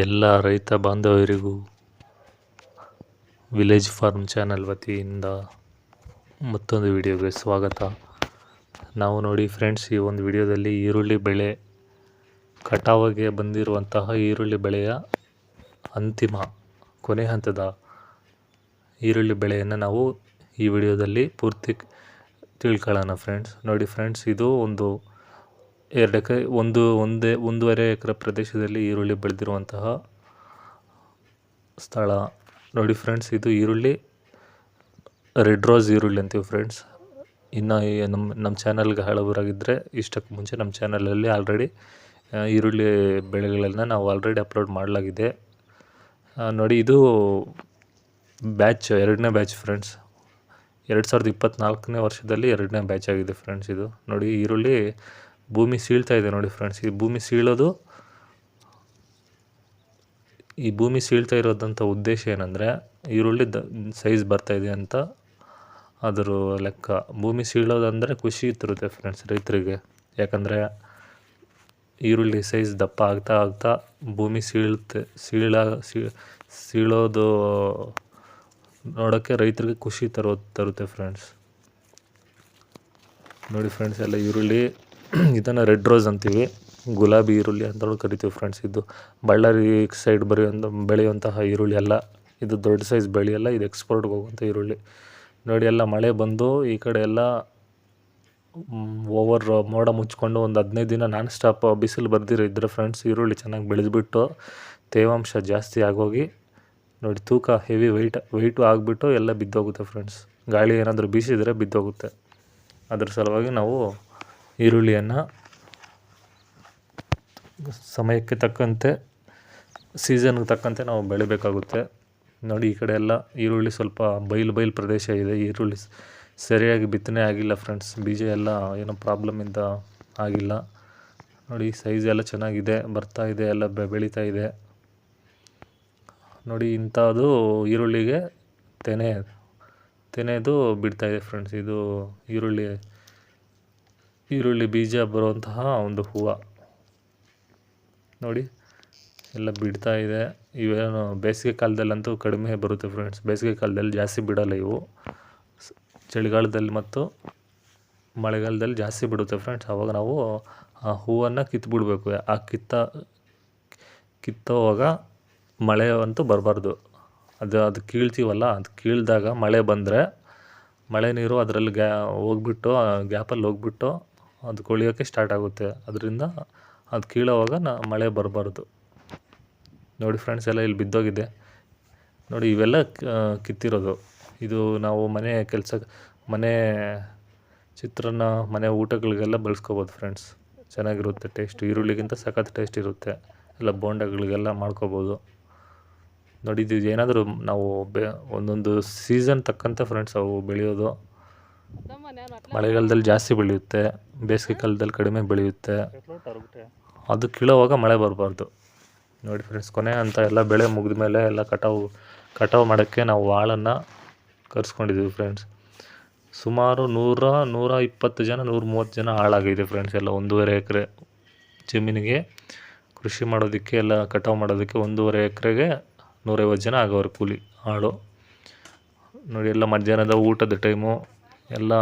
ಎಲ್ಲ ರೈತ ಬಾಂಧವರಿಗೂ village form channel ವತಿಯಿಂದ ಮತ್ತೊಂದು ವಿಡಿಯೋಗೆ ಸ್ವಾಗತ. ನಾವು ನೋಡಿ ಫ್ರೆಂಡ್ಸ್ ಈ ಒಂದು ವಿಡಿಯೋದಲ್ಲಿ ಈರುಳ್ಳಿ ಬೆಳೆ, ಕಟಾವಿಗೆ ಬಂದಿರುವಂತಹ ಈರುಳ್ಳಿ ಬೆಳೆಯ ಅಂತಿಮ, ಕೊನೆ ಹಂತದ ಈರುಳ್ಳಿ ಬೆಳೆಯನ್ನು ನಾವು ಈ ವಿಡಿಯೋದಲ್ಲಿ ಪೂರ್ತಿ ತಿಳ್ಕೊಳ್ಳೋಣ ಫ್ರೆಂಡ್ಸ್ ನೋಡಿ ಫ್ರೆಂಡ್ಸ್ ಇದು ಒಂದು ಎರಡು ಎಕರೆ ಒಂದು, ಒಂದೇ, ಒಂದೂವರೆ ಎಕರೆ ಪ್ರದೇಶದಲ್ಲಿ ಈರುಳ್ಳಿ ಬೆಳೆದಿರುವಂತಹ ಸ್ಥಳ. ನೋಡಿ ಫ್ರೆಂಡ್ಸ್ ಇದು ಈರುಳ್ಳಿ, ರೆಡ್ ರೋಸ್ ಈರುಳ್ಳಿ ಅಂತೀವಿ ಫ್ರೆಂಡ್ಸ್ ಇನ್ನು ನಮ್ಮ ನಮ್ಮ ಚಾನಲ್ಗೆ ಹಳಬರಾಗಿದ್ದರೆ ಇಷ್ಟಕ್ಕೆ ಮುಂಚೆ ನಮ್ಮ ಚಾನಲಲ್ಲಿ ಆಲ್ರೆಡಿ ಈರುಳ್ಳಿ ಬೆಳೆಗಳನ್ನು ನಾವು ಆಲ್ರೆಡಿ ಅಪ್ಲೋಡ್ ಮಾಡಲಾಗಿದೆ. ನೋಡಿ ಇದು ಬ್ಯಾಚ್ ಎರಡನೇ ಬ್ಯಾಚ್ ಫ್ರೆಂಡ್ಸ್ ಎರಡು ಸಾವಿರದ ಇಪ್ಪತ್ತ್ನಾಲ್ಕನೇ ವರ್ಷದಲ್ಲಿ ಎರಡನೇ ಬ್ಯಾಚ್ ಆಗಿದೆ ಫ್ರೆಂಡ್ಸ್ ಇದು. ನೋಡಿ ಈರುಳ್ಳಿ ಭೂಮಿ ಸೀಳ್ತಾ ಇದೆ ನೋಡಿ ಫ್ರೆಂಡ್ಸ್ ಈ ಭೂಮಿ ಸೀಳೋದು, ಈ ಭೂಮಿ ಸೀಳ್ತಾ ಇರೋದಂಥ ಉದ್ದೇಶ ಏನಂದರೆ, ಈರುಳ್ಳಿ ದ ಸೈಜ್ ಬರ್ತಾ ಇದೆ ಅಂತ ಅದರ ಲೆಕ್ಕ. ಭೂಮಿ ಸೀಳೋದಂದರೆ ಖುಷಿ ತರುತ್ತೆ ಫ್ರೆಂಡ್ಸ್ ರೈತರಿಗೆ. ಯಾಕಂದರೆ ಈರುಳ್ಳಿ ಸೈಜ್ ದಪ್ಪ ಆಗ್ತಾ ಆಗ್ತಾ ಭೂಮಿ ಸೀಳುತ್ತೆ, ಸೀಳ ಸೀಳೋದು ನೋಡೋಕ್ಕೆ ರೈತರಿಗೆ ಖುಷಿ ತರೋ, ತರುತ್ತೆ ಫ್ರೆಂಡ್ಸ್ ನೋಡಿ ಫ್ರೆಂಡ್ಸ್ ಎಲ್ಲ ಈರುಳ್ಳಿ ಇದನ್ನು ರೆಡ್ ರೋಸ್ ಅಂತೀವಿ. ಗುಲಾಬಿ, ಈರುಳ್ಳಿ ಅಂತಲೂ ಕರಿತೀವಿ ಫ್ರೆಂಡ್ಸ್ ಇದು ಬಳ್ಳಾರಿ ಸೈಡ್ ಬರೆಯುವಂಥ ಬೆಳೆಯುವಂತಹ ಈರುಳ್ಳಿ ಎಲ್ಲ. ಇದು ದೊಡ್ಡ ಸೈಜ್ ಬೆಳೆಯಲ್ಲ ಇದು ಎಕ್ಸ್ಪೋರ್ಟ್ಗೆ ಹೋಗುವಂಥ ಈರುಳ್ಳಿ. ನೋಡಿ, ಎಲ್ಲ ಮಳೆ ಬಂದು ಈ ಕಡೆ ಎಲ್ಲ ಓವರ್ ಮೋಡ ಮುಚ್ಕೊಂಡು ಒಂದು ಹದಿನೈದು ದಿನ ನಾನ್ ಸ್ಟಾಪ್ ಬಿಸಿಲು ಬರ್ದಿರೋ ಇದ್ದರೆ ಫ್ರೆಂಡ್ಸ್ ಈರುಳ್ಳಿ ಚೆನ್ನಾಗಿ ಬೆಳೆದ್ಬಿಟ್ಟು ತೇವಾಂಶ ಜಾಸ್ತಿ ಆಗೋಗಿ, ನೋಡಿ, ತೂಕ ಹೆವಿ ವೆಯ್ಟ್ ವೆಯ್ಟು ಆಗಿಬಿಟ್ಟು ಎಲ್ಲ ಬಿದ್ದೋಗುತ್ತೆ ಫ್ರೆಂಡ್ಸ್ ಗಾಳಿ ಏನಾದರೂ ಬೀಸಿದರೆ ಬಿದ್ದೋಗುತ್ತೆ. ಅದ್ರ ಸಲುವಾಗಿ ನಾವು ಈರುಳ್ಳಿಯನ್ನು ಸಮಯಕ್ಕೆ ತಕ್ಕಂತೆ ಸೀಸನ್ಗೆ ತಕ್ಕಂತೆ ನಾವು ಬೆಳಿಬೇಕಾಗುತ್ತೆ. ನೋಡಿ, ಈ ಕಡೆ ಎಲ್ಲ ಈರುಳ್ಳಿ ಸ್ವಲ್ಪ ಬಯಲು ಬಯಲು ಪ್ರದೇಶ ಇದೆ. ಈರುಳ್ಳಿ ಸರಿಯಾಗಿ ಬಿತ್ತನೆ ಆಗಿಲ್ಲ ಫ್ರೆಂಡ್ಸ್ ಬೀಜ ಎಲ್ಲ ಏನೋ ಪ್ರಾಬ್ಲಮಿಂದ ಆಗಿಲ್ಲ. ನೋಡಿ ಸೈಜ್ ಎಲ್ಲ ಚೆನ್ನಾಗಿದೆ. ಬರ್ತಾ ಇದೆ, ಎಲ್ಲ ಬೆಳೀತಾ ಇದೆ. ನೋಡಿ, ಇಂಥದ್ದು ಈರುಳ್ಳಿಗೆ ತೆನೆ, ತೆನೆದು ಬಿಡ್ತಾ ಇದೆ ಫ್ರೆಂಡ್ಸ್ ಇದು ಈರುಳ್ಳಿ ಈರುಳ್ಳಿ ಬೀಜ ಬರುವಂತಹ ಒಂದು ಹೂವು. ನೋಡಿ, ಎಲ್ಲ ಬಿಡ್ತಾ ಇದೆ. ಇವೇನು ಬೇಸಿಗೆ ಕಾಲದಲ್ಲಂತೂ ಕಡಿಮೆ ಬರುತ್ತೆ ಫ್ರೆಂಡ್ಸ್ ಬೇಸಿಗೆ ಕಾಲದಲ್ಲಿ ಜಾಸ್ತಿ ಬಿಡೋಲ್ಲ ಇವು. ಚಳಿಗಾಲದಲ್ಲಿ ಮತ್ತು ಮಳೆಗಾಲದಲ್ಲಿ ಜಾಸ್ತಿ ಬಿಡುತ್ತೆ ಫ್ರೆಂಡ್ಸ್ ಆವಾಗ ನಾವು ಆ ಹೂವನ್ನು ಕಿತ್ಬಿಡ್ಬೇಕು ಆ ಕಿತ್ತ, ಕಿತ್ತೋವಾಗ ಮಳೆ ಅಂತೂ ಬರಬಾರ್ದು. ಅದು ಅದು ಕೀಳ್ತೀವಲ್ಲ, ಅದು ಕೀಳಿದಾಗ ಮಳೆ ಬಂದರೆ ಮಳೆ ನೀರು ಅದರಲ್ಲಿ ಗ್ಯಾ, ಹೋಗ್ಬಿಟ್ಟು ಗ್ಯಾಪಲ್ಲಿ ಹೋಗ್ಬಿಟ್ಟು ಅದು ಕೊಳಿಯೋಕ್ಕೆ ಸ್ಟಾರ್ಟ್ ಆಗುತ್ತೆ. ಅದರಿಂದ ಅದು ಕೀಳೋವಾಗ ನ ಮಳೆ ಬರಬಾರ್ದು. ನೋಡಿ ಫ್ರೆಂಡ್ಸ್ ಎಲ್ಲ ಇಲ್ಲಿ ಬಿದ್ದೋಗಿದೆ. ನೋಡಿ ಇವೆಲ್ಲ ಕಿತ್ತಿರೋದು. ಇದು ನಾವು ಮನೆ ಕೆಲಸ, ಮನೆ ಚಿತ್ರಾನ್ನ, ಮನೆ ಊಟಗಳಿಗೆಲ್ಲ ಬಳಸ್ಕೋಬೋದು ಫ್ರೆಂಡ್ಸ್ ಚೆನ್ನಾಗಿರುತ್ತೆ ಟೇಸ್ಟ್ ಈರುಳ್ಳಿಗಿಂತ ಸಖತ್ ಟೇಸ್ಟ್ ಇರುತ್ತೆ. ಎಲ್ಲ ಬೋಂಡಗಳಿಗೆಲ್ಲ ಮಾಡ್ಕೋಬೋದು. ನೋಡಿ ಇದು ಏನಾದರೂ ನಾವು ಬೆ, ಒಂದೊಂದು ಸೀಸನ್ ತಕ್ಕಂತೆ ಫ್ರೆಂಡ್ಸ್ ಅವು ಬೆಳೆಯೋದು. ಮಳೆಗಾಲದಲ್ಲಿ ಜಾಸ್ತಿ ಬೆಳೆಯುತ್ತೆ, ಬೇಸಿಗೆ ಕಾಲದಲ್ಲಿ ಕಡಿಮೆ ಬೆಳೆಯುತ್ತೆ. ಅದು ಕೀಳೋವಾಗ ಮಳೆ ಬರಬಾರ್ದು. ನೋಡಿ ಫ್ರೆಂಡ್ಸ್ ಕೊನೆ ಅಂತ ಎಲ್ಲ ಬೆಳೆ ಮುಗಿದ ಮೇಲೆ ಎಲ್ಲ ಕಟಾವು ಕಟಾವು ಮಾಡೋಕ್ಕೆ ನಾವು ವಾಳನ್ನು ಕರೆಸ್ಕೊಂಡಿದ್ದೀವಿ ಫ್ರೆಂಡ್ಸ್ ಸುಮಾರು ನೂರ ನೂರ ಇಪ್ಪತ್ತು ಜನ, ನೂರ ಮೂವತ್ತು ಜನ ಹಾಳಾಗಿದೆ ಫ್ರೆಂಡ್ಸ್ ಎಲ್ಲ ಒಂದೂವರೆ ಎಕರೆ ಜಮೀನಿಗೆ. ಕೃಷಿ ಮಾಡೋದಕ್ಕೆ ಎಲ್ಲ ಕಟಾವು ಮಾಡೋದಕ್ಕೆ ಒಂದೂವರೆ ಎಕರೆಗೆ ನೂರೈವತ್ತು ಜನ ಆಗೋರು ಕೂಲಿ ಆಳು ನೋಡಿ ಎಲ್ಲ ಮಧ್ಯಾಹ್ನದ ಊಟದ ಟೈಮು ಎಲ್ಲ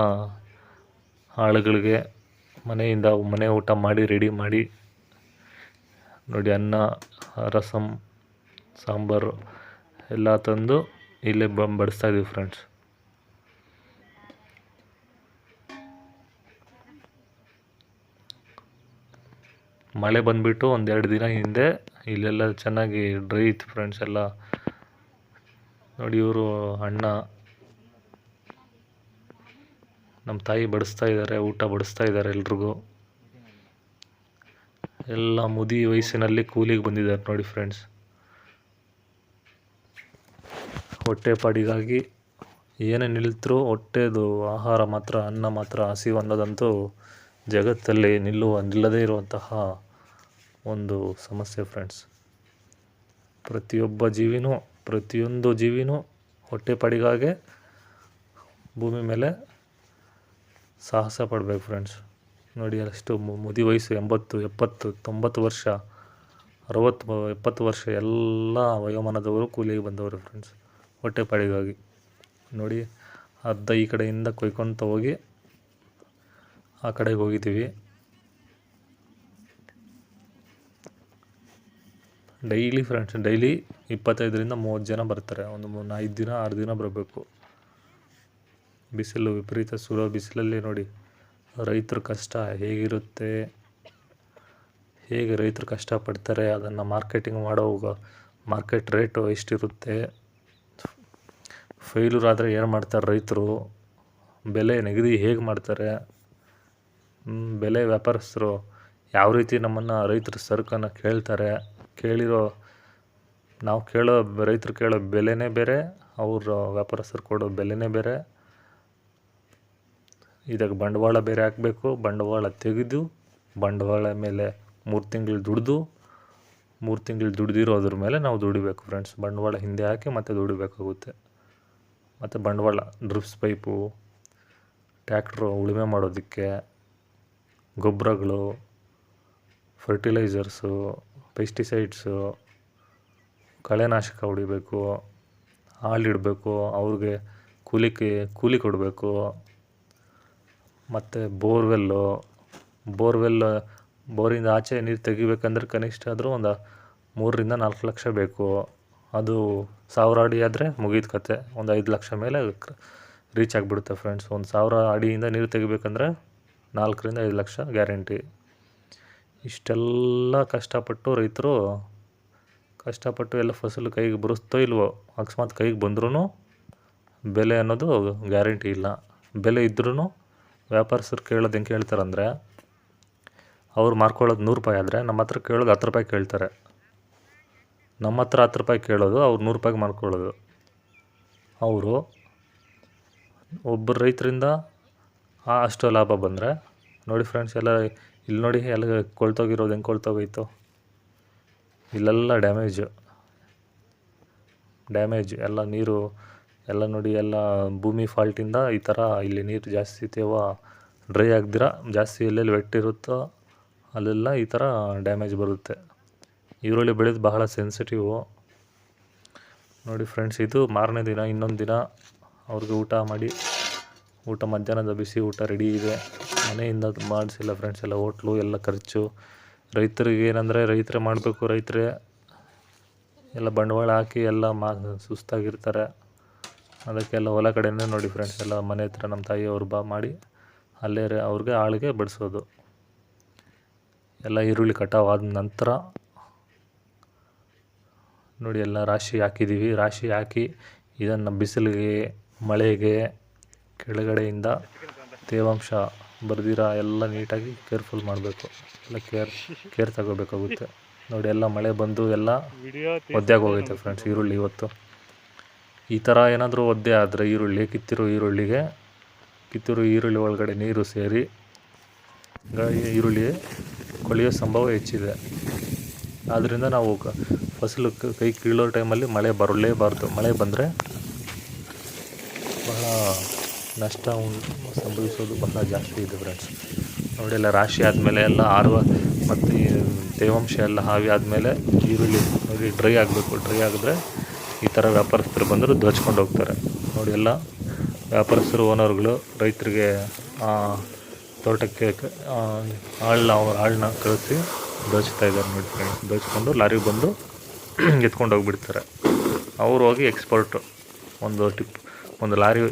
ಆಳುಗಳಿಗೆ ಮನೆಯಿಂದ ಮನೆ ಊಟ ಮಾಡಿ ರೆಡಿ ಮಾಡಿ. ನೋಡಿ ಅನ್ನ ರಸಮ್ ಸಾಂಬಾರು ಎಲ್ಲ ತಂದು ಇಲ್ಲೇ ಬ, ಬಡಿಸ್ತಾ ಇದ್ದೀವಿ ಫ್ರೆಂಡ್ಸ್ ಮಳೆ ಬಂದುಬಿಟ್ಟು ಒಂದೆರಡು ದಿನ ಹಿಂದೆ ಇಲ್ಲೆಲ್ಲ ಚೆನ್ನಾಗಿ ಡ್ರೈ ಇತ್ತು ಫ್ರೆಂಡ್ಸ್ ಎಲ್ಲ. ನೋಡಿ ಇವರು ಅಣ್ಣ ನಮ್ಮ ತಾಯಿ ಬಡಿಸ್ತಾ ಇದ್ದಾರೆ, ಊಟ ಬಡಿಸ್ತಾ ಇದ್ದಾರೆ ಎಲ್ರಿಗೂ. ಎಲ್ಲ ಮುದಿ ವಯಸ್ಸಿನಲ್ಲಿ ಕೂಲಿಗೆ ಬಂದಿದ್ದಾರೆ ನೋಡಿ ಫ್ರೆಂಡ್ಸ್ ಹೊಟ್ಟೆ ಪಾಡಿಗಾಗಿ ಏನೇ ನಿಲ್ತರೂ ಹೊಟ್ಟೆದು ಆಹಾರ ಮಾತ್ರ, ಅನ್ನ ಮಾತ್ರ, ಹಸಿವು ಅನ್ನೋದಂತೂ ಜಗತ್ತಲ್ಲಿ ನಿಲ್ಲುವ, ನಿಲ್ಲದೇ ಇರುವಂತಹ ಒಂದು ಸಮಸ್ಯೆ ಫ್ರೆಂಡ್ಸ್ ಪ್ರತಿಯೊಬ್ಬ ಜೀವಿನೂ, ಪ್ರತಿಯೊಂದು ಜೀವಿನೂ ಹೊಟ್ಟೆ ಪಾಡಿಗಾಗೆ ಭೂಮಿ ಮೇಲೆ ಸಾಹಸ ಪಡಬೇಕು ಫ್ರೆಂಡ್ಸ್ ನೋಡಿ, ಅಷ್ಟು ಮುದಿ ವಯಸ್ಸು, ಎಂಬತ್ತು, ಎಪ್ಪತ್ತು, ತೊಂಬತ್ತು ವರ್ಷ, ಅರವತ್ತು, ಎಪ್ಪತ್ತು ವರ್ಷ ಎಲ್ಲ ವಯೋಮಾನದವರು ಕೂಲಿಗೆ ಬಂದವರು ಫ್ರೆಂಡ್ಸ್ ಹೊಟ್ಟೆಪಾಡಿಗಾಗಿ ನೋಡಿ ಅರ್ಧ ಈ ಕಡೆಯಿಂದ ಕೊಯ್ಕೊತ ಹೋಗಿ, ಆ ಕಡೆಗೆ ಹೋಗಿದ್ದೀವಿ. ಡೈಲಿ ಫ್ರೆಂಡ್ಸ್ ಡೈಲಿ ಇಪ್ಪತ್ತೈದರಿಂದ ಮೂವತ್ತು ಜನ ಬರ್ತಾರೆ. ಒಂದು ಐದು ದಿನ, ಆರು ದಿನ ಬರಬೇಕು. ಬಿಸಿಲು ವಿಪರೀತ ಸುರೋ ಬಿಸಿಲಲ್ಲಿ ನೋಡಿ. ರೈತರ ಕಷ್ಟ ಹೇಗಿರುತ್ತೆ? ಹೇಗೆ ರೈತರು ಕಷ್ಟಪಡ್ತಾರೆ? ಅದನ್ನು ಮಾರ್ಕೆಟಿಂಗ್ ಮಾಡೋವಾಗ ಮಾರ್ಕೆಟ್ ರೇಟು ಎಷ್ಟಿರುತ್ತೆ? ಫೇಲ್ಯೂರ್ ಆದರೆ ಏನು ಮಾಡ್ತಾರೆ ರೈತರು? ಬೆಲೆ ನಿಗದಿ ಹೇಗೆ ಮಾಡ್ತಾರೆ? ಬೆಲೆ ವ್ಯಾಪಾರಸ್ಥರು ಯಾವ ರೀತಿ ನಮ್ಮನ್ನು ರೈತರ ಸರಕನ್ನು ಕೇಳ್ತಾರೆ? ಕೇಳಿರೋ, ನಾವು ಕೇಳೋ ರೈತರು ಕೇಳೋ ಬೆಲೆನೇ ಬೇರೆ, ಅವರು ವ್ಯಾಪಾರಸ್ಥರು ಕೊಡೋ ಬೆಲೆನೇ ಬೇರೆ. ಇದಕ್ಕೆ ಬಂಡವಾಳ ಬೇರೆ ಹಾಕಬೇಕು, ಬಂಡವಾಳ ತೆಗೆದು, ಬಂಡವಾಳ ಮೇಲೆ ಮೂರು ತಿಂಗಳು ದುಡಿದು, ಮೂರು ತಿಂಗಳು ದುಡ್ದಿರೋದ್ರ ಮೇಲೆ ನಾವು ದುಡಿಬೇಕು ಫ್ರೆಂಡ್ಸ್ ಬಂಡವಾಳ ಹಿಂದೆ ಹಾಕಿ ಮತ್ತೆ ದುಡಿಬೇಕಾಗುತ್ತೆ. ಮತ್ತು ಬಂಡವಾಳ, ಡ್ರಿಪ್ಸ್ ಪೈಪು, ಟ್ಯಾಕ್ಟ್ರು ಉಳುಮೆ ಮಾಡೋದಕ್ಕೆ, ಗೊಬ್ಬರಗಳು ಫರ್ಟಿಲೈಸರ್ಸು ಪೆಸ್ಟಿಸೈಡ್ಸು ಕಳೆನಾಶಕ ಹೊಡಿಬೇಕು, ಹಾಲಿಡಬೇಕು, ಅವ್ರಿಗೆ ಕೂಲಿ ಕೂಲಿ ಕೊಡಬೇಕು. ಮತ್ತು ಬೋರ್ವೆಲ್ಲು, ಬೋರ್ವೆಲ್ ಬೋರಿಂದ ಆಚೆ ನೀರು ತೆಗಿಬೇಕಂದ್ರೆ ಕನಿಷ್ಠ ಆದರೂ ಒಂದು ಮೂರರಿಂದ ನಾಲ್ಕು ಲಕ್ಷ ಬೇಕು. ಅದು ಸಾವಿರ ಅಡಿ ಆದರೆ ಮುಗೀತು ಕತೆ. ಒಂದು ಐದು ಲಕ್ಷ ಮೇಲೆ ರೀಚ್ ಆಗಿಬಿಡುತ್ತೆ ಫ್ರೆಂಡ್ಸ್ ಒಂದು ಸಾವಿರ ಅಡಿಯಿಂದ ನೀರು ತೆಗಿಬೇಕಂದ್ರೆ ನಾಲ್ಕರಿಂದ ಐದು ಲಕ್ಷ ಗ್ಯಾರಂಟಿ ಇಷ್ಟೆಲ್ಲ ಕಷ್ಟಪಟ್ಟು ರೈತರು, ಕಷ್ಟಪಟ್ಟು ಎಲ್ಲ ಫಸಲು ಕೈಗೆ ಬರುತ್ತೋ ಇಲ್ವೋ, ಅಕಸ್ಮಾತ್ ಕೈಗೆ ಬಂದ್ರೂ ಬೆಲೆ ಅನ್ನೋದು ಗ್ಯಾರಂಟಿ ಇಲ್ಲ. ಬೆಲೆ ಇದ್ರೂ ವ್ಯಾಪಾರಸ್ಥರು ಕೇಳೋದು ಹೆಂಗೆ ಕೇಳ್ತಾರಂದರೆ, ಅವ್ರು ಮಾರ್ಕೊಳ್ಳೋದು ನೂರು ರೂಪಾಯಿ ಆದರೆ ನಮ್ಮ ಹತ್ರ ಕೇಳೋದು ಹತ್ತು ರೂಪಾಯಿ ಕೇಳ್ತಾರೆ. ನಮ್ಮ ಹತ್ರ ಹತ್ತು ರೂಪಾಯಿ ಕೇಳೋದು, ಅವ್ರು ನೂರು ರೂಪಾಯಿಗೆ ಮಾರ್ಕೊಳ್ಳೋದು. ಅವರು ಒಬ್ಬರು ರೈತರಿಂದ ಅಷ್ಟು ಲಾಭ ಬಂದರೆ, ನೋಡಿ ಫ್ರೆಂಡ್ಸ್ ಎಲ್ಲ ಇಲ್ಲಿ ನೋಡಿ ಎಲ್ಲ ಕೊಳ್ತೋಗಿರೋದು ಹೆಂಗೆ ಕೊಳ್ತೋಗೈತು. ಇಲ್ಲೆಲ್ಲ ಡ್ಯಾಮೇಜು ಡ್ಯಾಮೇಜ್ ಎಲ್ಲ ನೀರು ಎಲ್ಲ ನೋಡಿ ಎಲ್ಲ ಭೂಮಿ ಫಾಲ್ಟಿಂದ ಈ ಥರ ಇಲ್ಲಿ ನೀರು ಜಾಸ್ತಿ ತೇವ ಡ್ರೈ ಆಗದಿರ, ಜಾಸ್ತಿ ಎಲ್ಲೆಲ್ಲಿ ವೆಟ್ಟಿರುತ್ತೋ ಅಲ್ಲೆಲ್ಲ ಈ ಥರ ಡ್ಯಾಮೇಜ್ ಬರುತ್ತೆ. ಈರುಳ್ಳಿ ಬೆಳೆದು ಬಹಳ ಸೆನ್ಸಿಟಿವ್ ನೋಡಿ ಫ್ರೆಂಡ್ಸ್ ಇದು ಮಾರನೇ ದಿನ, ಇನ್ನೊಂದು ದಿನ ಅವ್ರಿಗೆ ಊಟ ಮಾಡಿ, ಊಟ ಮಧ್ಯಾಹ್ನದ ಬಿಸಿ ಊಟ ರೆಡಿ ಇದೆ. ಮನೆಯಿಂದ ಮಾಡಿಸಿಲ್ಲ ಫ್ರೆಂಡ್ಸ್ ಎಲ್ಲ ಹೋಟ್ಲು, ಎಲ್ಲ ಖರ್ಚು. ರೈತರಿಗೆ ಏನಂದರೆ ರೈತರೇ ಮಾಡಬೇಕು ರೈತರೇ. ಎಲ್ಲ ಬಂಡವಾಳ ಹಾಕಿ ಎಲ್ಲ ಮಾ ಸುಸ್ತಾಗಿರ್ತಾರೆ. ಅದಕ್ಕೆಲ್ಲ ಹೊಲ ಕಡೆಯೇ ನೋಡಿ ಫ್ರೆಂಡ್ಸ್ ಎಲ್ಲ ಮನೆ ಹತ್ರ ನಮ್ಮ ತಾಯಿಯವ್ರು ಬಾ ಮಾಡಿ ಅಲ್ಲೇ ಅವ್ರಿಗೆ ಆಳಿಗೆ ಬಡಿಸೋದು. ಎಲ್ಲ ಈರುಳ್ಳಿ ಕಟಾವಾದ ನಂತರ ನೋಡಿ ಎಲ್ಲ ರಾಶಿ ಹಾಕಿದ್ದೀವಿ. ರಾಶಿ ಹಾಕಿ ಇದನ್ನು ಬಿಸಿಲಿಗೆ, ಮಳೆಗೆ, ಕೆಳಗಡೆಯಿಂದ ತೇವಾಂಶ ಬರ್ದಿರ ಎಲ್ಲ ನೀಟಾಗಿ ಕೇರ್ಫುಲ್ ಮಾಡಬೇಕು. ಎಲ್ಲ ಕೇರ್ ಕೇರ್ ತಗೋಬೇಕಾಗುತ್ತೆ. ನೋಡಿ ಎಲ್ಲ ಮಳೆ ಬಂದು ಎಲ್ಲ ಒದ್ದೆಯಾಗಿ ಹೋಗೈತೆ ಫ್ರೆಂಡ್ಸ್ ಈರುಳ್ಳಿ ಇವತ್ತು. ಈ ಥರ ಏನಾದರೂ ಒದ್ದೆ ಆದರೆ ಈರುಳ್ಳಿ, ಕಿತ್ತಿರೋ ಈರುಳ್ಳಿಗೆ, ಕಿತ್ತಿರೋ ಈರುಳ್ಳಿ ಒಳಗಡೆ ನೀರು ಸೇರಿ ಈರುಳ್ಳಿ ಕೊಳೆಯೋ ಸಂಭವ ಹೆಚ್ಚಿದೆ. ಆದ್ದರಿಂದ ನಾವು ಫಸಲು ಕ- ಕೀಳೋ ಟೈಮಲ್ಲಿ ಮಳೆ ಬರಲೇಬಾರ್ದು. ಮಳೆ ಬಂದರೆ ಬಹಳ ನಷ್ಟ ಸಂಭವಿಸೋದು ಬಹಳ ಜಾಸ್ತಿ ಇದೆ ಫ್ರೆಂಡ್ಸ್ ನೋಡಿ ಎಲ್ಲ ರಾಶಿ ಆದಮೇಲೆ ಎಲ್ಲ ಆರುವ ಮತ್ತು ತೇವಾಂಶ ಎಲ್ಲ ಹಾವಿ ಆದಮೇಲೆ ಈರುಳ್ಳಿ ನೋಡಿ ಡ್ರೈ ಆಗಬೇಕು. ಡ್ರೈ ಆಗಿದ್ರೆ ಈ ಥರ ವ್ಯಾಪಾರಸ್ಥರು ಬಂದರು ದೋಚ್ಕೊಂಡು ಹೋಗ್ತಾರೆ. ನೋಡಿ ಎಲ್ಲ ವ್ಯಾಪಾರಸ್ಥರು, ಓನರ್ಗಳು, ರೈತರಿಗೆ ತೋಟಕ್ಕೆ ಆಳನ್ನ ಅವ್ರ ಆಳನ್ನ ಕಳಿಸಿ ದೋಚ್ತಾ ಇದ್ದಾರೆ ನೋಡಿ ದೋಚ್ಕೊಂಡು ಲಾರಿಗೆ ಬಂದು ಎತ್ಕೊಂಡು ಹೋಗ್ಬಿಡ್ತಾರೆ. ಅವ್ರು ಹೋಗಿ ಎಕ್ಸ್ಪರ್ಟು ಒಂದು ಟಿಪ್ ಒಂದು ಲಾರಿ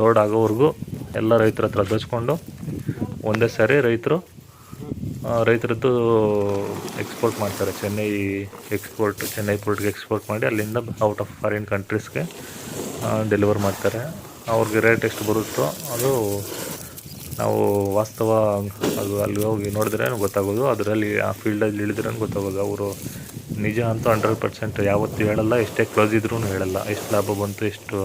ಲೋಡ್ ಆಗೋವರೆಗೂ ಎಲ್ಲ ರೈತರ ಹತ್ರ ದೋಚ್ಕೊಂಡು ಒಂದೇ ಸಾರಿ ರೈತರು ರೈತರದ್ದು ಎಕ್ಸ್ಪೋರ್ಟ್ ಮಾಡ್ತಾರೆ. ಚೆನ್ನೈ ಎಕ್ಸ್ಪೋರ್ಟ್ ಚೆನ್ನೈ ಪೋರ್ಟ್ಗೆ ಎಕ್ಸ್ಪೋರ್ಟ್ ಮಾಡಿ ಅಲ್ಲಿಂದ ಔಟ್ ಆಫ್ ಫಾರಿನ್ ಕಂಟ್ರೀಸ್ಗೆ ಡೆಲಿವರ್ ಮಾಡ್ತಾರೆ. ಅವ್ರಿಗೆ ರೇಟ್ ಎಷ್ಟು ಬರುತ್ತೋ ಅದು ನಾವು ವಾಸ್ತವ ಅದು ಅಲ್ಲಿ ಹೋಗಿ ನೋಡಿದ್ರೆ ಗೊತ್ತಾಗೋದು. ಅದರಲ್ಲಿ ಆ ಫೀಲ್ಡಲ್ಲಿ ಇಳಿದ್ರೆ ಗೊತ್ತಾಗೋದು. ಅವರು ನಿಜ ಅಂತೂ ಹಂಡ್ರೆಡ್ ಪರ್ಸೆಂಟ್ ಯಾವತ್ತೂ ಹೇಳಲ್ಲ, ಎಷ್ಟೇ ಕ್ಲೋಸ್ ಇದ್ರೂ ಹೇಳಲ್ಲ. ಎಷ್ಟು ಲಾಭ ಬಂತು, ಎಷ್ಟು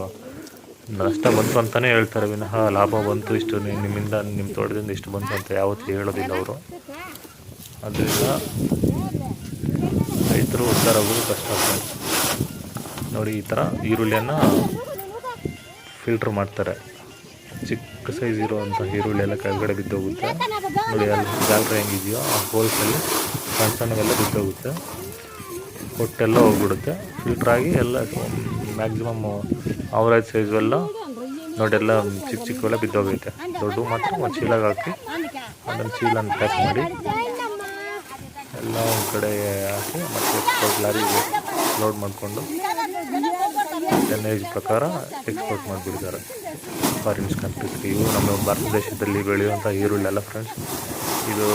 ನಷ್ಟ ಬಂತು ಅಂತಲೇ ಹೇಳ್ತಾರೆ. ವಿನಃ ಲಾಭ ಬಂತು, ಇಷ್ಟು ನಿಮ್ಮಿಂದ ನಿಮ್ಮ ತೋಟದಿಂದ ಇಷ್ಟು ಬಂತು ಅಂತ ಯಾವತ್ತೂ ಹೇಳೋದಿಲ್ಲ ಅವರು. ಅದರಿಂದ ರೈತರು ಉದ್ಧಾರ ಆಗೋದು ಕಷ್ಟ ಆಗ್ತದೆ. ನೋಡಿ, ಈ ಥರ ಈರುಳ್ಳಿಯನ್ನು ಫಿಲ್ಟ್ರ್ ಮಾಡ್ತಾರೆ. ಚಿಕ್ಕ ಸೈಜ್ ಇರುವಂಥ ಈರುಳ್ಳಿ ಎಲ್ಲ ಕೆಳಗಡೆ ಬಿದ್ದೋಗುತ್ತೆ. ನೋಡಿ, ಅಲ್ಲಿ ಜಾಲರಿ ಹೆಂಗಿದೆಯೋ ಆ ಹೋಲ್ಸಲ್ಲಿ ಸಣ್ಣ ಸಣ್ಣವೆಲ್ಲ ಬಿದ್ದೋಗುತ್ತೆ. ಹೊಟ್ಟೆಲ್ಲ ಹೋಗ್ಬಿಡುತ್ತೆ. ಫಿಲ್ಟ್ರಾಗಿ ಎಲ್ಲ ಮ್ಯಾಕ್ಸಿಮಮ್ ಅವರೇಜ್ ಸೈಜು ಎಲ್ಲ ನೋಡಿ, ಎಲ್ಲ ಚಿಕ್ಕ ಚಿಕ್ಕವೆಲ್ಲ ಬಿದ್ದೋಗೈತೆ. ದೊಡ್ಡ ಮಾತ್ರ, ಒಂದು ಚೀಲಾಗ ಹಾಕಿ ಅದನ್ನು ಚೀಲನ ಪ್ಯಾಕ್ ಮಾಡಿ ಎಲ್ಲ ಒಂದು ಕಡೆ ಹಾಕಿ ಮತ್ತೆ ಎಕ್ಸ್ಪೋರ್ಟ್ ಲಾರಿಗೆ ಲೋಡ್ ಮಾಡಿಕೊಂಡು ಏಜ್ ಪ್ರಕಾರ ಎಕ್ಸ್ಪೋರ್ಟ್ ಮಾಡಿಬಿಡ್ತಾರೆ. ಫಾರಿನ್ಸ್ ಕಂಟ್ರೀಸ್ಗೆ ಇವು ನಮ್ಮ ಭಾರತ ದೇಶದಲ್ಲಿ ಬೆಳೆಯುವಂಥ ಈರುಳ್ಳಿ ಅಲ್ಲ ಫ್ರೆಂಡ್ಸ್ ಇದು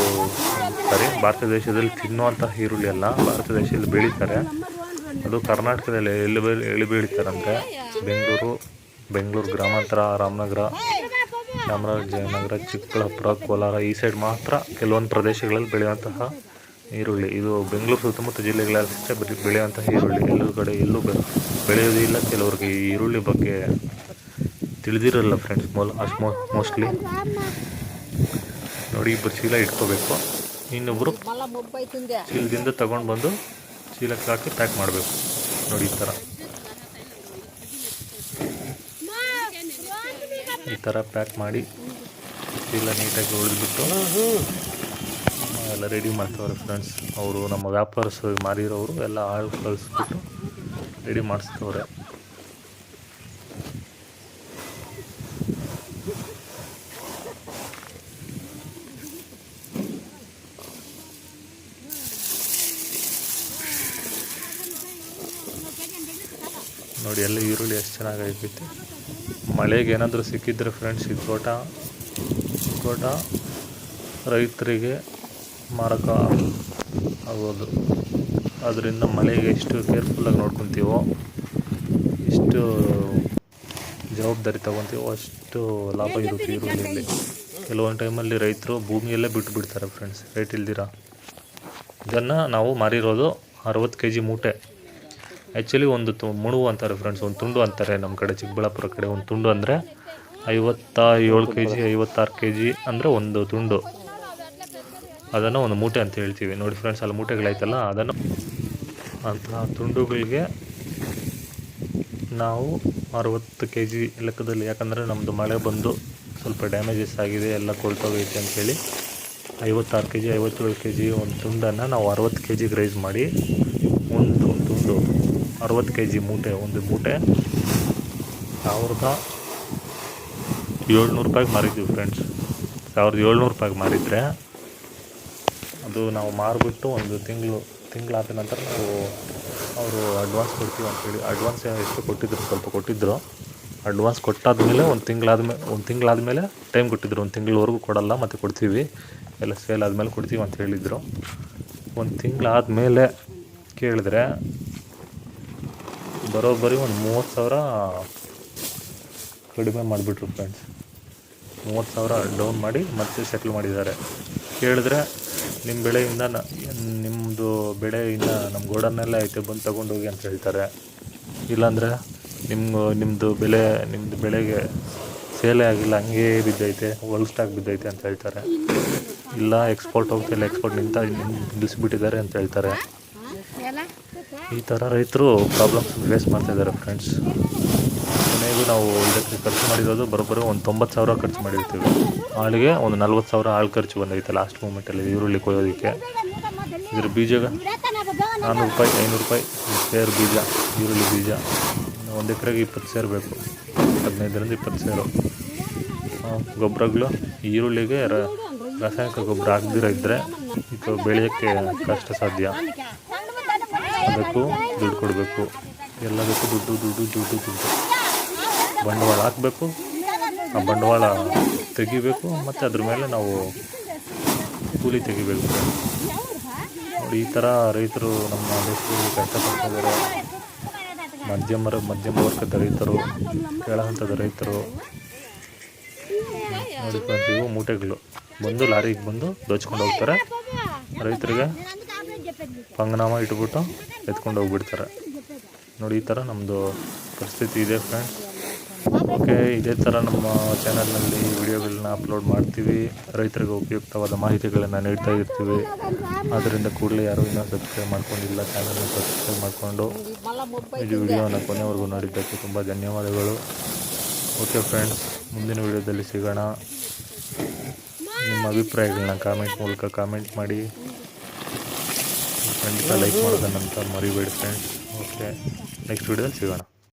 ಸರಿ, ಭಾರತ ದೇಶದಲ್ಲಿ ತಿನ್ನುವಂಥ ಈರುಳ್ಳಿ ಅಲ್ಲ, ಭಾರತ ದೇಶದಲ್ಲಿ ಬೆಳೀತಾರೆ. ಅದು ಕರ್ನಾಟಕದಲ್ಲಿ ಎಲ್ಲಿ ಎಲ್ಲಿ ಬೆಳೀತಾರೆ ಅಂದರೆ ಬೆಂಗಳೂರು ಬೆಂಗಳೂರು ಗ್ರಾಮಾಂತರ, ರಾಮನಗರ, ಚಾಮರಾಜನಗರ, ಚಿಕ್ಕಬಳ್ಳಾಪುರ, ಕೋಲಾರ ಈ ಸೈಡ್ ಮಾತ್ರ ಕೆಲವೊಂದು ಪ್ರದೇಶಗಳಲ್ಲಿ ಬೆಳೆಯುವಂತಹ ಈರುಳ್ಳಿ. ಇದು ಬೆಂಗಳೂರು ಸುತ್ತಮುತ್ತ ಜಿಲ್ಲೆಗಳಲ್ಲಿ ಅಷ್ಟೇ ಬೆಳೆಯುವಂತಹ ಈರುಳ್ಳಿ. ಎಲ್ಲೂ ಕಡೆ ಎಲ್ಲೂ ಬೆಳೆಯೋದಿಲ್ಲ ಕೆಲವ್ರಿಗೆ ಈ ಈರುಳ್ಳಿ ಬಗ್ಗೆ ತಿಳಿದಿರಲ್ಲ ಫ್ರೆಂಡ್ಸ್ ಮೋಲ್ ಅಷ್ಟು ಮೋಸ್ಟ್ಲಿ ನೋಡಿ ಇಬ್ಬರು ಚೀಲ ಇಟ್ಕೋಬೇಕು. ಇನ್ನೊಬ್ಬರು ಚೀಲದಿಂದ ತಗೊಂಡು ಬಂದು ಚೀಲಕ್ಕೆ ಹಾಕಿ ಪ್ಯಾಕ್ ಮಾಡಬೇಕು. ನೋಡಿ, ಈ ಥರ ಈ ಥರ ಪ್ಯಾಕ್ ಮಾಡಿ ಚೀಲ ನೀಟಾಗಿ ಉಳಿದ್ಬಿಟ್ಟು ಎಲ್ಲ ರೆಡಿ ಮಾಡ್ತಾವ್ರೆ ಫ್ರೆಂಡ್ಸ್ ಅವರು ನಮ್ಮ ವ್ಯಾಪಾರಸ್ ಮಾರಿರೋರು ಎಲ್ಲ ಆಳು ಕಳಿಸ್ಬಿಟ್ಟು ರೆಡಿ ಮಾಡಿಸ್ತವ್ರೆ. ನೋಡಿ, ಎಲ್ಲ ಈರುಳ್ಳಿ ಎಷ್ಟು ಚೆನ್ನಾಗೈತಿ ಮಳೆಗೆ ಏನಾದರೂ ಸಿಕ್ಕಿದ್ರೆ ಫ್ರೆಂಡ್ಸ್ ಈ ತೋಟ ತೋಟ ರೈತರಿಗೆ ಮಾರಕ ಆಗೋದು. ಅದರಿಂದ ಮಳೆಗೆ ಎಷ್ಟು ಕೇರ್ಫುಲ್ಲಾಗಿ ನೋಡ್ಕೊತೀವೋ ಎಷ್ಟು ಜವಾಬ್ದಾರಿ ತಗೊತೀವೋ ಅಷ್ಟು ಲಾಭ ಇರುತ್ತೆ ಈರುಳ್ಳಿಯಲ್ಲಿ ಕೆಲವೊಂದು ಟೈಮಲ್ಲಿ ರೈತರು ಭೂಮಿಯಲ್ಲೇ ಬಿಟ್ಟು ಬಿಡ್ತಾರೆ ಫ್ರೆಂಡ್ಸ್ ರೇಟ್ ಇಲ್ದಿರ? ಇದನ್ನು ನಾವು ಮಾರಿರೋದು ಅರವತ್ತು ಕೆ ಜಿ ಮೂಟೆ. ಆ್ಯಕ್ಚುಲಿ ಒಂದು ತು ಮುಣುವು ಅಂತಾರೆ ಫ್ರೆಂಡ್ಸ್ ಒಂದು ತುಂಡು ಅಂತಾರೆ ನಮ್ಮ ಕಡೆ ಚಿಕ್ಕಬಳ್ಳಾಪುರ ಕಡೆ. ಒಂದು ತುಂಡು ಅಂದರೆ ಐವತ್ತ ಏಳು ಕೆ ಜಿ ಐವತ್ತಾರು ಕೆ ಜಿ ಅಂದರೆ ಒಂದು ತುಂಡು. ಅದನ್ನು ಒಂದು ಮೂಟೆ ಅಂತ ಹೇಳ್ತೀವಿ. ನೋಡಿ ಫ್ರೆಂಡ್ಸ್ ಅಲ್ಲಿ ಮೂಟೆಗಳೈತಲ್ಲ ಅದನ್ನು ಅಂತಹ ತುಂಡುಗಳಿಗೆ ನಾವು ಅರವತ್ತು ಕೆ ಜಿ ಲೆಕ್ಕದಲ್ಲಿ, ಯಾಕಂದರೆ ನಮ್ಮದು ಮಳೆ ಬಂದು ಸ್ವಲ್ಪ ಡ್ಯಾಮೇಜಸ್ ಆಗಿದೆ, ಎಲ್ಲ ಕೊಳ್ತೋಗೈತೆ ಅಂಥೇಳಿ ಐವತ್ತಾರು ಕೆ ಜಿ ಐವತ್ತೇಳು ಕೆ ಜಿ ಒಂದು ತುಂಡನ್ನು ನಾವು ಅರವತ್ತು ಕೆ ಜಿಗೆ ರೈಸ್ ಮಾಡಿ, ಒಂದು ತುಂಡು, ಅರವತ್ತು ಕೆ ಜಿ ಮೂಟೆ, ಒಂದು ಮೂಟೆ ಸಾವಿರದ ಏಳ್ನೂರು ರೂಪಾಯಿಗೆ ಮಾರಿದ್ದೀವಿ ಫ್ರೆಂಡ್ಸ್ ಸಾವಿರದ ಏಳ್ನೂರು ರೂಪಾಯಿಗೆ ಮಾರಿದರೆ ಅದು ನಾವು ಮಾರಿಬಿಟ್ಟು ಒಂದು ತಿಂಗಳು, ತಿಂಗಳಾದ ನಂತರ ನಾವು ಅವರು ಅಡ್ವಾನ್ಸ್ ಕೊಡ್ತೀವಿ ಅಂತೇಳಿ ಅಡ್ವಾನ್ಸ್ ಎಷ್ಟು ಕೊಟ್ಟಿದ್ದರು ಸ್ವಲ್ಪ ಕೊಟ್ಟಿದ್ದರು ಅಡ್ವಾನ್ಸ್ ಕೊಟ್ಟಾದ್ಮೇಲೆ ಒಂದು ತಿಂಗಳಾದ್ಮೇಲೆ ಒಂದು ತಿಂಗಳಾದ್ಮೇಲೆ ಟೈಮ್ ಕೊಟ್ಟಿದ್ದರು ಒಂದು ತಿಂಗಳವರೆಗೂ ಕೊಡಲ್ಲ, ಮತ್ತು ಕೊಡ್ತೀವಿ. ಎಲ್ಲ ಸೇಲ್ ಆದಮೇಲೆ ಕೊಡ್ತೀವಿ ಅಂತ ಹೇಳಿದರು. ಒಂದು ತಿಂಗಳಾದಮೇಲೆ ಕೇಳಿದ್ರೆ ಬರೋಬ್ಬರಿ ಒಂದು ಮೂವತ್ತು ಸಾವಿರ ಕಡಿಮೆ ಮಾಡಿಬಿಟ್ರು ಫ್ರೆಂಡ್ಸ್ ಮೂವತ್ತು ಸಾವಿರ ಡೌನ್ ಮಾಡಿ ಮತ್ತೆ ಸೆಟ್ಲ್ ಮಾಡಿದ್ದಾರೆ. ಕೇಳಿದ್ರೆ ನಿಮ್ಮ ಬೆಳೆಯಿಂದ ನಿಮ್ಮದು ಬೆಳೆಯಿಂದ ನಮ್ಮ ಗೋಡನ್ನೆಲ್ಲ ಐತೆ, ಬಂದು ತಗೊಂಡೋಗಿ ಅಂತ ಹೇಳ್ತಾರೆ. ಇಲ್ಲಾಂದರೆ ನಿಮ್ಮ ನಿಮ್ಮದು ಬೆಲೆ ನಿಮ್ಮದು ಬೆಳೆಗೆ ಸೇಲೇ ಆಗಿಲ್ಲ, ಹಂಗೇ ಬಿದ್ದೈತೆ, ಹೊಲ್ಸ್ಟಾಗಿ ಬಿದ್ದೈತೆ ಅಂತ ಹೇಳ್ತಾರೆ. ಇಲ್ಲ, ಎಕ್ಸ್ಪೋರ್ಟ್ ಹೋಗ್ತಿಲ್ಲ ಎಕ್ಸ್ಪೋರ್ಟ್ ನಿಂತ ನಿಲ್ಲಿಸ್ಬಿಟ್ಟಿದ್ದಾರೆ ಅಂತ ಹೇಳ್ತಾರೆ. ಈ ಥರ ರೈತರು ಪ್ರಾಬ್ಲಮ್ಸ್ ಫೇಸ್ ಮಾಡ್ತಾ ಇದ್ದಾರೆ ಫ್ರೆಂಡ್ಸ್ ನಾವು ಇದಕ್ಕೆ ಖರ್ಚು ಮಾಡಿರೋದು, ಬರೋಬ್ಬರಿ ಒಂದು ತೊಂಬತ್ತು ಸಾವಿರ ಖರ್ಚು ಮಾಡಿರ್ತೀವಿ. ಆಳಿಗೆ ಒಂದು ನಲ್ವತ್ತು ಸಾವಿರ ಆಳು ಖರ್ಚು ಬಂದೈತೆ ಲಾಸ್ಟ್ ಮೂಮೆಂಟಲ್ಲಿ ಈರುಳ್ಳಿ ಕೊಯ್ಯೋದಕ್ಕೆ. ಇದ್ರ ಬೀಜಗ ನಾನ್ನೂರು ರೂಪಾಯಿ, ಐನೂರು ರೂಪಾಯಿ ಸೇರು ಬೀಜ, ಈರುಳ್ಳಿ ಬೀಜ. ಒಂದು ಎಕರೆಗೆ ಇಪ್ಪತ್ತು ಸೇರು ಬೇಕು. ಹದಿನೈದರಿಂದ ಇಪ್ಪತ್ತು ಸೇರು. ಗೊಬ್ಬರಗಳು ಈರುಳ್ಳಿಗೆ ರಾಸಾಯನಿಕ ಗೊಬ್ಬರ ಹಾಕ್ದಿರ ಇದ್ದರೆ ಇದು ಬೆಳೆಯೋಕ್ಕೆ ಕಷ್ಟ ಸಾಧ್ಯ. ಅದಕ್ಕೂ ದುಡ್ಡು ಕೊಡಬೇಕು. ಎಲ್ಲದಕ್ಕೂ ದುಡ್ಡು ದುಡ್ಡು ದುಡ್ಡು ದುಡ್ಡು. ಬಂಡವಾಳ ಹಾಕಬೇಕು, ಆ ಬಂಡವಾಳ ತೆಗಿಬೇಕು, ಮತ್ತು ಅದ್ರ ಮೇಲೆ ನಾವು ಕೂಲಿ ತೆಗಿಬೇಕು. ನೋಡಿ, ಈ ಥರ ರೈತರು ನಮ್ಮ ದೇಶದಲ್ಲಿ ಕಷ್ಟಪಡ್ತಿದ್ದಾರೆ ಮಧ್ಯಮರ, ಮಧ್ಯಮ ವರ್ಗದ ರೈತರು ಕೆಳ ಹಂತದ ರೈತರು. ನೋಡಿ ಮೂಟೆಗಳು. ಬಂದು ಲಾರಿಗೆ ಬಂದು ದೋಚ್ಕೊಂಡು ಹೋಗ್ತಾರೆ. ರೈತರಿಗೆ ಪಂಗನಾಮ ಇಟ್ಬಿಟ್ಟು ಎತ್ಕೊಂಡು ಹೋಗ್ಬಿಡ್ತಾರೆ. ನೋಡಿ, ಈ ಥರ ನಮ್ಮದು ಪರಿಸ್ಥಿತಿ ಇದೆ ಫ್ರೆಂಡ್ಸ್. ಓಕೆ ಇದೇ ಥರ ನಮ್ಮ ಚಾನಲ್ನಲ್ಲಿ ವಿಡಿಯೋಗಳನ್ನ ಅಪ್ಲೋಡ್ ಮಾಡ್ತೀವಿ. ರೈತರಿಗೆ ಉಪಯುಕ್ತವಾದ ಮಾಹಿತಿಗಳನ್ನು ನೀಡ್ತಾ ಇರ್ತೀವಿ. ಆದ್ದರಿಂದ ಕೂಡಲೇ ಯಾರೂ ಇನ್ನೂ ಸಬ್ಸ್ಕ್ರೈಬ್ ಮಾಡ್ಕೊಂಡಿಲ್ಲ ಚಾನಲ್ನ ಸಬ್ಸ್ಕ್ರೈಬ್ ಮಾಡಿಕೊಂಡು ಈ ವಿಡಿಯೋನ ಕೊನೆವರೆಗೂ ನೋಡಿದ್ದಕ್ಕೆ ತುಂಬ ಧನ್ಯವಾದಗಳು. ಓಕೆ ಫ್ರೆಂಡ್ಸ್ ಮುಂದಿನ ವಿಡಿಯೋದಲ್ಲಿ ಸಿಗೋಣ. ನಿಮ್ಮ ಅಭಿಪ್ರಾಯಗಳನ್ನ ಕಾಮೆಂಟ್ ಮೂಲಕ ಕಾಮೆಂಟ್ ಮಾಡಿ. ಖಂಡಿತ ಲೈಕ್ ಮಾಡೋದನ್ನಂತ ಮರಿಬೇಡಿ ಫ್ರೆಂಡ್ಸ್ ಓಕೆ ನೆಕ್ಸ್ಟ್ ವಿಡಿಯೋದಲ್ಲಿ ಸಿಗೋಣ.